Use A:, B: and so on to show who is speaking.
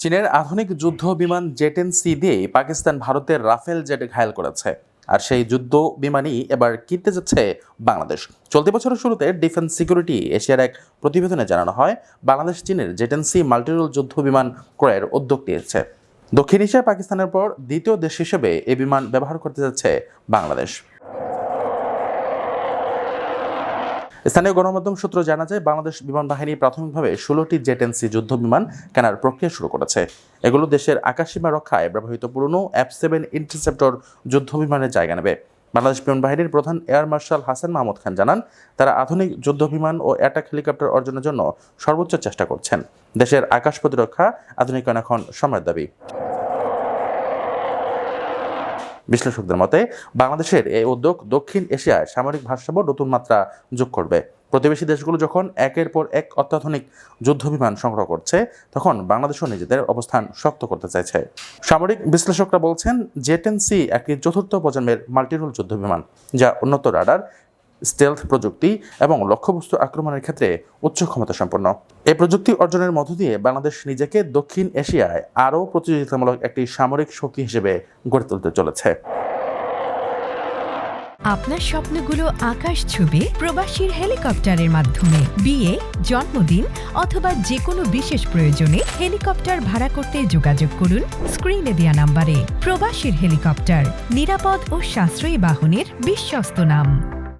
A: চীনের আধুনিক যুদ্ধ বিমান জেটেন সি দিয়ে পাকিস্তান ভারতের রাফেল জেট ঘায়াল করেছে। আর সেই যুদ্ধ বিমানই এবার কিনতে যাচ্ছে বাংলাদেশ। চলতি বছরের শুরুতে ডিফেন্স সিকিউরিটি এশিয়ার এক প্রতিবেদনে জানানো হয়, বাংলাদেশ চীনের জেটেন সি মাল্টিরোল যুদ্ধ বিমান ক্রয়ের উদ্যোগ নিয়েছে। দক্ষিণ এশিয়ায় পাকিস্তানের পর দ্বিতীয় দেশ হিসেবে এই বিমান ব্যবহার করতে যাচ্ছে বাংলাদেশ। স্থানীয় গণমাধ্যম সূত্র জানা যায়, বাংলাদেশ বিমান বাহিনী প্রাথমিকভাবে ষোলোটি জেটেন্সি যুদ্ধ বিমান কেনার প্রক্রিয়া শুরু করেছে। এগুলো দেশের আকাশসীমা রক্ষায় ব্যবহৃত পুরনো এফ সেভেন ইন্টারসেপ্টর যুদ্ধ বিমানের জায়গা নেবে। বাংলাদেশ বিমান বাহিনীর প্রধান এয়ার মার্শাল হাসান মাহমুদ খান জানান, তারা আধুনিক যুদ্ধ বিমান ও অ্যাটাক হেলিকপ্টার অর্জনের জন্য সর্বোচ্চ চেষ্টা করছেন। দেশের আকাশ প্রতিরক্ষা আধুনিকায়ন এখন সময়ের দাবি। বিশ্লেষকদের মতে, বাংলাদেশের এই উদ্যোগ দক্ষিণ এশিয়ায় সামরিক ভারসাম্য নতুন মাত্রা যোগ করবে। প্রতিবেশী দেশগুলো যখন একের পর এক অত্যাধুনিক যুদ্ধবিমান সংগ্রহ করছে, তখন বাংলাদেশও নিজেদের অবস্থান শক্ত করতে চাইছে। সামরিক বিশ্লেষকরা বলছেন, জেটেন সি একটি চতুর্থ প্রজন্মের মাল্টিরোল যুদ্ধবিমান, যা উন্নত রাডার স্টেলথ প্রযুক্তি এবং লক্ষ্যবস্তু আক্রমণের ক্ষেত্রে উচ্চ ক্ষমতা সম্পন্ন। এই প্রযুক্তি অর্জনের মধ্য দিয়ে বাংলাদেশ নিজেকে দক্ষিণ এশিয়ায় আরও প্রতিযোগিতামূলক একটি সামরিক শক্তি হিসেবে গড়ে তুলতে চলেছে।
B: আপনার স্বপ্নগুলো আকাশ ছবি প্রবাসীর হেলিকপ্টারের মাধ্যমে। বিয়ে, জন্মদিন অথবা যে কোনো বিশেষ প্রয়োজনে হেলিকপ্টার ভাড়া করতে যোগাযোগ করুন স্ক্রিনে দেওয়া নাম্বারে। প্রবাসীর হেলিকপ্টার, নিরাপদ ও সাশ্রয়ী বাহনের বিশ্বস্ত নাম।